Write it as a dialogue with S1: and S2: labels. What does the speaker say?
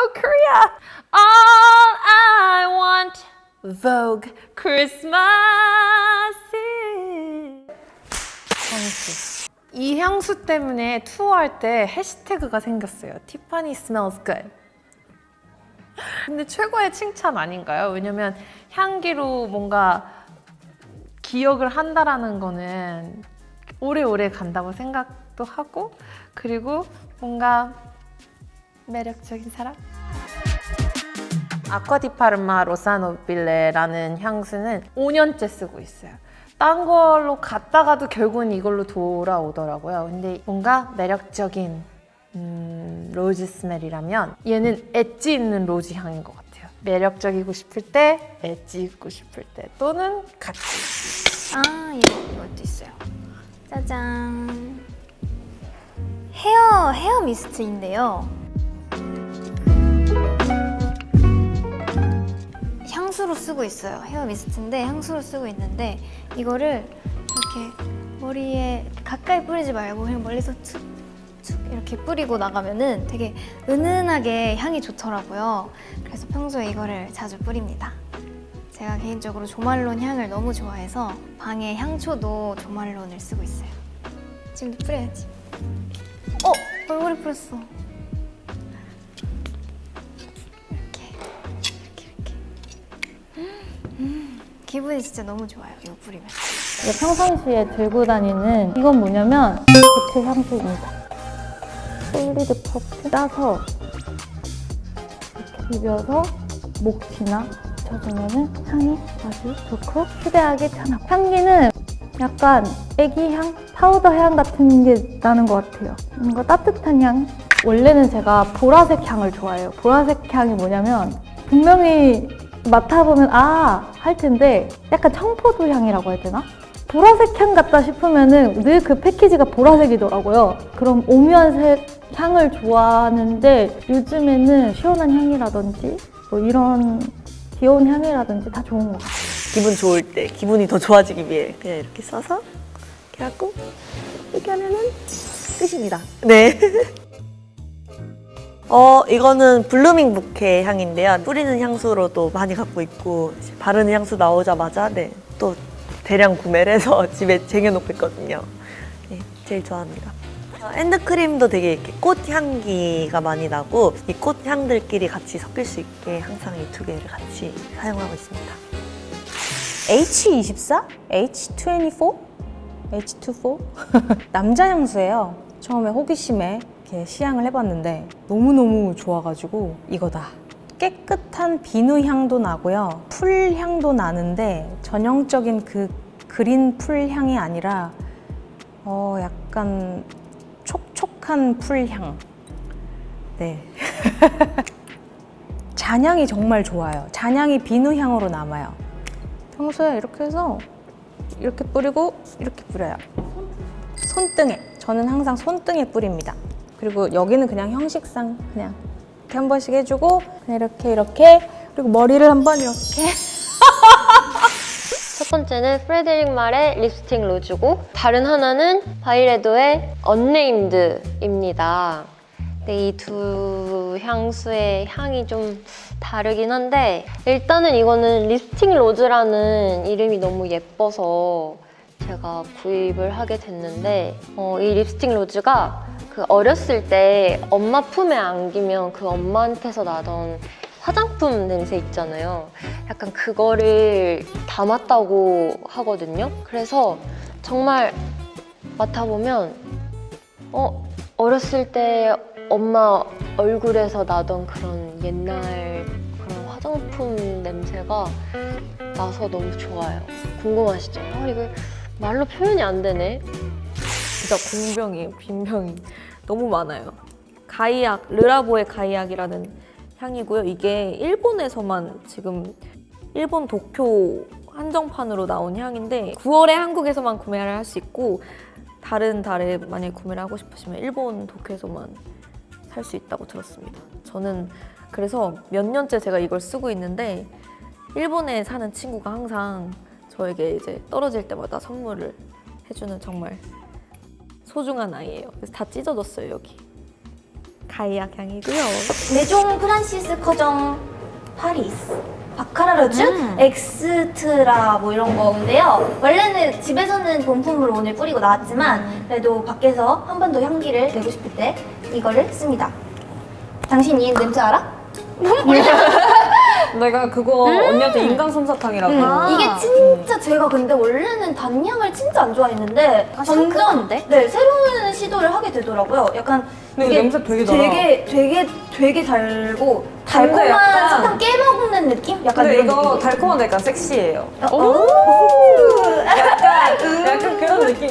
S1: Vogue Korea. All I want Vogue Christmas. 이 향수 때문에 투어할 때 해시태그가 생겼어요. Tiffany smells good. 근데 최고의 칭찬 아닌가요? 왜냐면 향기로 뭔가 기억을 한다라는 거는 오래오래 간다고 생각도 하고 그리고 뭔가 매력적인 사람? 아쿠아디파르마 로사노빌레라는 향수는 5년째 쓰고 있어요. 딴 걸로 갔다가도 결국은 이걸로 돌아오더라고요. 근데 뭔가 매력적인 음, 로즈 스멜이라면 얘는 엣지 있는 로즈 향인 것 같아요. 매력적이고 싶을 때, 엣지 있고 싶을 때 또는 같이.
S2: 아 이거 이것도 있어요. 짜잔. 헤어 헤어 미스트인데요. 향수로 쓰고 있어요. 헤어 미스트인데 향수로 쓰고 있는데 이거를 이렇게 머리에 가까이 뿌리지 말고 그냥 멀리서 툭 툭 이렇게 뿌리고 나가면은 되게 은은하게 향이 좋더라고요. 그래서 평소에 이거를 자주 뿌립니다. 제가 개인적으로 조말론 향을 너무 좋아해서 방에 향초도 조말론을 쓰고 있어요. 지금도 뿌려야지. 어! 얼굴에 뿌렸어. 기분이 진짜 너무 좋아요. 이거 뿌리면.
S3: 이게 평상시에 들고 다니는 이건 뭐냐면 고체 향수입니다. 솔리드 퍼퓸 따서 이렇게 비벼서 목지나 젖으면은 향이 아주 좋고 휴대하기 편하고 향기는 약간 애기 향, 파우더 향 같은 게 나는 것 같아요. 뭔가 따뜻한 향. 원래는 제가 보라색 향을 좋아해요. 보라색 향이 뭐냐면 분명히 맡아보면 아 할 텐데 약간 청포도 향이라고 해야 되나? 보라색 향 같다 싶으면은 늘 그 패키지가 보라색이더라고요. 그럼 오묘한 색 향을 좋아하는데 요즘에는 시원한 향이라든지 뭐 이런 귀여운 향이라든지 다 좋은 것 같아요.
S4: 기분 좋을 때 기분이 더 좋아지기 위해 그냥 이렇게 써서 이렇게 하고 이렇게 하면은 끝입니다. 네. 어 이거는 블루밍 부케 향인데요. 뿌리는 향수로도 많이 갖고 있고 바르는 향수 나오자마자 네 또 대량 구매를 해서 집에 쟁여놓고 있거든요. 네, 제일 좋아합니다. 어, 핸드크림도 되게 이렇게 꽃 향기가 많이 나고 이 꽃 향들끼리 같이 섞일 수 있게 항상 이 두 개를 같이 사용하고 있습니다.
S5: H24? H24? H24? 남자 향수예요. 처음에 호기심에 이렇게 시향을 해봤는데 너무너무 좋아가지고 이거다. 깨끗한 비누 향도 나고요. 풀 향도 나는데 전형적인 그 그린 풀 향이 아니라 어 약간 촉촉한 풀 향. 네. 잔향이 정말 좋아요. 잔향이 비누 향으로 남아요. 평소에 이렇게 해서 이렇게 뿌리고 이렇게 뿌려요. 손등에 저는 항상 손등에 뿌립니다. 그리고 여기는 그냥 형식상 그냥 이렇게 한 번씩 해주고 이렇게 이렇게 그리고 머리를 한 번 이렇게
S6: 첫 번째는 프레데릭 말의 립스틱 로즈고 다른 하나는 바이레도의 언네임드입니다. 네, 이두 향수의 향이 좀 다르긴 한데 일단은 이거는 립스틱 로즈라는 이름이 너무 예뻐서 제가 구입을 하게 됐는데 어, 이 립스틱 로즈가 그 어렸을 때 엄마 품에 안기면 그 엄마한테서 나던 화장품 냄새 있잖아요. 약간 그거를 담았다고 하거든요. 그래서 정말 맡아보면 어 어렸을 때 엄마 얼굴에서 나던 그런 옛날 그런 화장품 냄새가 나서 너무 좋아요. 궁금하시죠? 아 이거 말로 표현이 안 되네.
S1: 진짜 공병이에요, 빈병이. 너무 많아요. 가이악, 르라보의 가이악이라는 향이고요. 이게 일본에서만 지금 일본 도쿄 한정판으로 나온 향인데 9월에 한국에서만 구매를 할 수 있고 다른 달에 만약에 구매를 하고 싶으시면 일본 도쿄에서만 살 수 있다고 들었습니다. 저는 그래서 몇 년째 제가 이걸 쓰고 있는데 일본에 사는 친구가 항상 저에게 이제 떨어질 때마다 선물을 해주는 정말 소중한 아이예요. 그래서 다 찢어졌어요 여기. 가이악 향이고요.
S7: 메종 프란시스 커정 파리스 바카라르주 엑스트라 뭐 이런 건데요. 원래는 집에서는 본품으로 오늘 뿌리고 나왔지만 그래도 밖에서 한 번 더 향기를 내고 싶을 때 이거를 씁니다. 당신 이 냄새 알아?
S8: 내가 그거 언니한테 인간 솜사탕이라고.
S7: 이게 진짜 제가 근데 원래는 단향을 진짜 안 좋아했는데 점점
S2: 상큼한데?
S7: 네 새로운 시도를 하게 되더라고요. 약간
S8: 근데 이거 냄새 되게 달아.
S7: 되게 되게 되게 달고 달콤한
S8: 약간-
S7: 사탕 깨 먹는 느낌? 약간
S8: 근데
S7: 이런
S8: 이거
S7: 느낌.
S8: 달콤한데 약간 섹시해요.
S7: 오!
S8: 약간 그런 느낌.